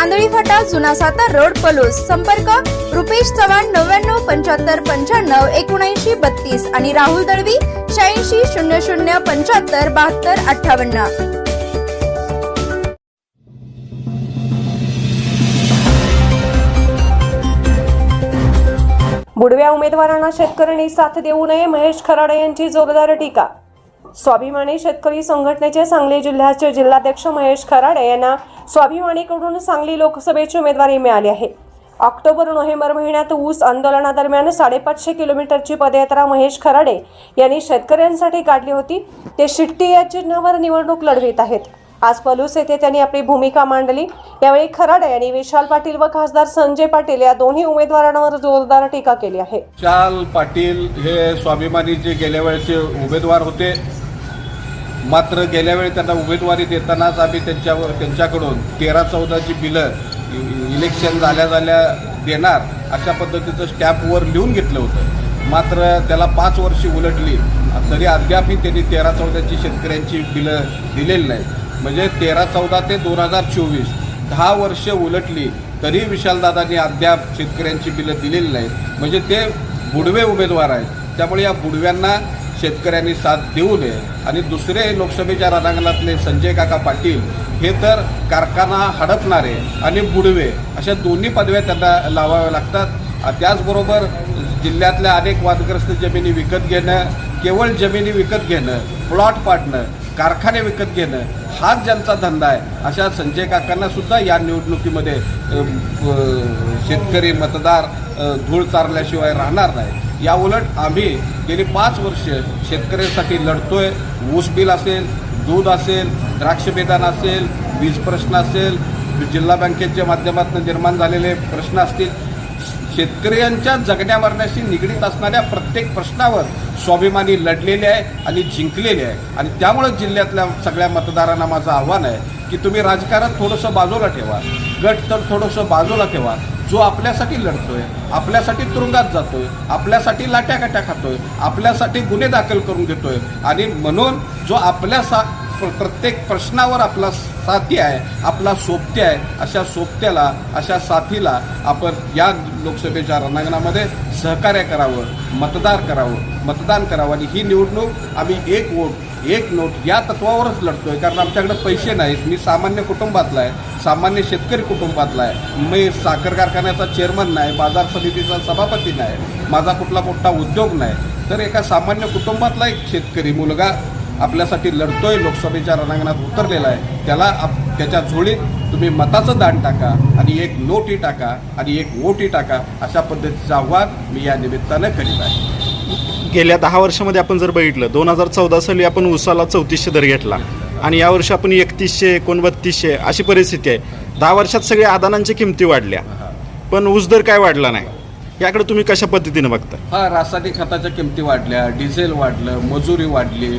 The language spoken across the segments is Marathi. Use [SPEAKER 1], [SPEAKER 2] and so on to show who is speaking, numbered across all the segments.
[SPEAKER 1] Andhali फाटा जुना सातार रोड पलूस. संपर्क रुपेश चव्हाण नव्याण्णव पंच्याहत्तर पंच्याण्णव एकोणऐंशी बत्तीस आणि राहुल दळवी शहाऐंशी शून्य शून्य पंच्याहत्तर बहात्तर अठ्ठावन्न.
[SPEAKER 2] बुडव्या उमेदवारांना शेतकऱ्यांनी साथ देऊ नये महेश खराडे यांची जोरदार टीका. स्वाभिमानी शेतकरी संघटनेचे सांगली जिल्ह्याचे जिल्हाध्यक्ष महेश खराडे यांना स्वाभिमानीकडून सांगली लोकसभेची उमेदवारी मिळाली आहे. ऑक्टोबर नोव्हेंबर महिन्यात ऊस आंदोलनादरम्यान साडेपाचशे किलोमीटरची पदयात्रा महेश खराडे यांनी शेतकऱ्यांसाठी काढली होती. ते शिट्टी या चिन्हावर निवडणूक लढवित आहेत. आज पलूस येथे त्यांनी आपली भूमिका मांडली. यावेळी खराडे यांनी विशाल पाटील व खासदार संजय पाटील या दोन्ही उमेदवारांवर जोरदार टीका केली आहे.
[SPEAKER 3] विशाल पाटील हे स्वाभिमानीचे गेल्या वेळेचे उमेदवार होते. मात्र गेल्या वेळी त्यांना उमेदवारी देतानाच आम्ही त्यांच्यावर त्यांच्याकडून तेरा चौदाची बिलं इलेक्शन झाल्या झाल्या देणार अशा पद्धतीचं स्टॅम्पवर लिहून घेतलं होतं. मात्र त्याला पाच वर्षी उलटली. तरी अद्यापही त्यांनी तेरा चौदाची शेतकऱ्यांची बिलं दिलेली नाही म्हणजे तेरा चौदा ते दोन हजार चोवीस दहा वर्ष उलटली तरी विशालदादांनी अद्याप शेतकऱ्यांची बिलं दिलेली नाहीत. म्हणजे ते बुडवे उमेदवार आहेत. त्यामुळे या बुडव्यांना शेतकऱ्यांनी साथ देऊ नये. आणि दुसरे लोकसभेच्या रणांगणातले संजय काका पाटील हे तर कारखाना हडपणारे आणि बुडवे अशा दोन्ही पदव्या त्यांना लावाव्या लागतात. त्याचबरोबर जिल्ह्यातल्या अनेक वादग्रस्त जमिनी विकत घेणं केवळ जमिनी विकत घेणं प्लॉट पाडणं कारखाने विकत घेणं हाच ज्यांचा धंदा आहे अशा संजय काकांना सुद्धा या निवडणुकीमध्ये शेतकरी मतदार धूळ चारल्याशिवाय राहणार नाही. या उलट आम्ही गेली पाच वर्ष शेतकऱ्यांसाठी लढतोय. ऊस बिल असेल दूध असेल द्राक्ष बेदान असेल वीज प्रश्न असेल जिल्हा बँकेच्या माध्यमातून निर्माण झालेले प्रश्न असतील. शेतकऱ्यांच्या जगण्या मरण्याशी निगडीत असणाऱ्या प्रत्येक प्रश्नावर स्वाभिमानी लढलेले आहे आणि जिंकलेले आहे. आणि त्यामुळं जिल्ह्यातल्या सगळ्या मतदारांना माझं आव्हान आहे की तुम्ही राजकारण थोडंसं बाजूला ठेवा. गट तर थोडंसं बाजूला ठेवा. जो आपल्यासाठी लढतोय आपल्यासाठी तुरुंगात जातोय आपल्यासाठी लाट्या काट्या खातोय आपल्यासाठी गुन्हे दाखल करून घेतोय आणि म्हणून जो आपल्या सा प्रत्येक प्रश्नावर आपला साथी आहे आपला सोबती आहे अशा सोबत्याला अशा साथीला आपण या लोकसभेच्या रणांगणामध्ये सहकार्य करावं मतदार करावं मतदान करावं आणि ही निवडणूक आम्ही एक वोट एक नोट या तत्वावरच आहे कारण आमच्याकडे पैसे नाहीत. मी सामान्य कुटुंबातला आहे सामान्य शेतकरी कुटुंबातला आहे. मी साखर कारखान्याचा चेअरमन नाही बाजार समितीचा सभापती नाही माझा कुठला मोठा उद्योग नाही. तर एका सामान्य कुटुंबातला एक शेतकरी मुलगा आपल्यासाठी लढतोय लोकसभेच्या रणांगणात उतरलेला आहे. त्याला आप त्याच्या झोळीत तुम्ही मताचं दान टाका आणि एक नोटी टाका आणि एक वोटी टाका. अशा पद्धतीचं आव्हान मी या निमित्तानं करीत आहे.
[SPEAKER 4] गेल्या दहा वर्षामध्ये आपण जर बघितलं दोन हजार चौदा साली आपण उसाला चौतीसशे दर घेतला. आणि यावर्षी आपण एकतीसशे एकोणबत्तीसशे अशी परिस्थिती आहे. दहा वर्षात सगळ्या आदानांच्या किमती वाढल्या. पण ऊस दर काय वाढला नाही? याकडे तुम्ही कशा पद्धतीने बघता?
[SPEAKER 3] हा रासायनिक खताच्या किमती वाढल्या डिझेल वाढलं मजुरी वाढली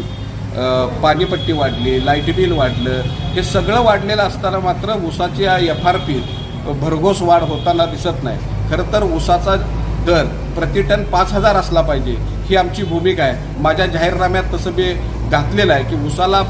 [SPEAKER 3] पाणीपट्टी वाढली लाइट बिल वाढलं. हे सगळं वाढलेलं असताना मात्र ऊसाची एफ आर पी भरघोस वाढ होताना दिसत नाही. खरं तर ऊसाचा दर प्रति टन पाच हजार असला पाहिजे. ही आमची भूमिका आहे. माझ्या जाहीरनाम्यात तसं मी घातलेलं आहे की उसाला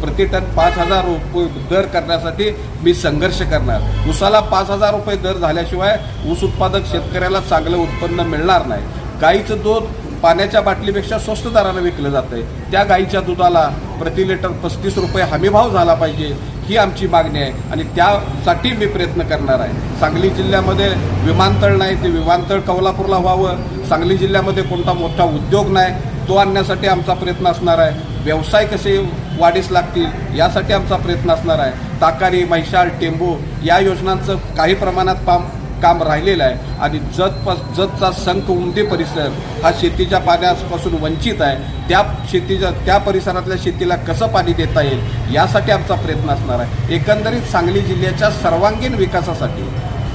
[SPEAKER 3] प्रति टन पाच हजार रुपये दर करण्यासाठी मी संघर्ष करणार. ऊसाला पाच हजार रुपये दर झाल्याशिवाय ऊस उत्पादक शेतकऱ्याला चांगलं उत्पन्न मिळणार नाही. गाईचं दूध पाण्याच्या बाटलीपेक्षा स्वस्त दरानं विकलं जातं आहे त्या गाईच्या दुधाला प्रति लिटर पस्तीस रुपये हमीभाव झाला पाहिजे. ही आमची मागणी आहे आणि त्यासाठी मी प्रयत्न करणार आहे. सांगली जिल्ह्यामध्ये विमानतळ नाही ते विमानतळ कोल्हापूरला व्हावं. सांगली जिल्ह्यामध्ये कोणता मोठा उद्योग नाही तो आणण्यासाठी आमचा प्रयत्न असणार आहे. व्यवसाय कसे वाढीस लागतील यासाठी आमचा प्रयत्न असणार आहे. ताकारी म्हैसाळ टेंबू या योजनांचं काही प्रमाणात पाम काम राहिलेलं आहे. आणि जत जतचा संख उमदी परिसर हा शेतीच्या पाण्यापासून वंचित आहे. त्या शेतीच्या त्या परिसरातल्या शेतीला कसं पाणी देता येईल? यासाठी आमचा प्रयत्न असणार आहे. एकंदरीत सांगली जिल्ह्याच्या सर्वांगीण विकासासाठी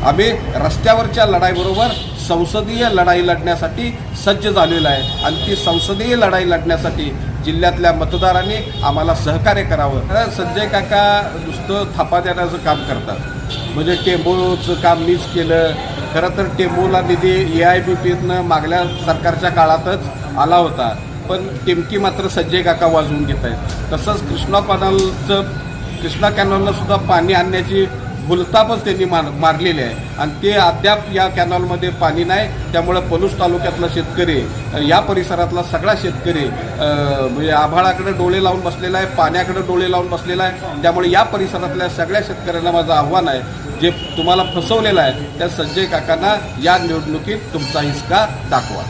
[SPEAKER 3] आम्ही रस्त्यावरच्या लढाईबरोबर संसदीय लढाई लढण्यासाठी सज्ज झालेलो आहे. आणि ती संसदीय लढाई लढण्यासाठी जिल्ह्यातल्या मतदारांनी आम्हाला सहकार्य करावं. संजय काका नुसतं थापा देण्याचं काम करतात. म्हणजे टेंबूचं काम मीच केलं. खरं तर टेंबूला निधी ए आय बी पीतनं मागल्या सरकारच्या काळातच आला होता. पण टिमकी मात्र संजय काका वाजवून घेत आहेत तसंच कृष्णा कॅनलचं कृष्णा कॅनलनं सुद्धा पाणी आणण्याची भुलतापच त्यांनी मार मारलेली आहे. आणि ते अद्याप या कॅनॉलमध्ये पाणी नाही. त्यामुळं पलूस तालुक्यातला शेतकरी या परिसरातला सगळा शेतकरी म्हणजे आभाळाकडे डोळे लावून बसलेला आहे पाण्याकडे डोळे लावून बसलेला आहे. त्यामुळे या परिसरातल्या सगळ्या शेतकऱ्यांना माझं आव्हान आहे. जे तुम्हाला फसवलेलं आहे त्या संजय काकांना या निवडणुकीत तुमचा हिसका दाखवा.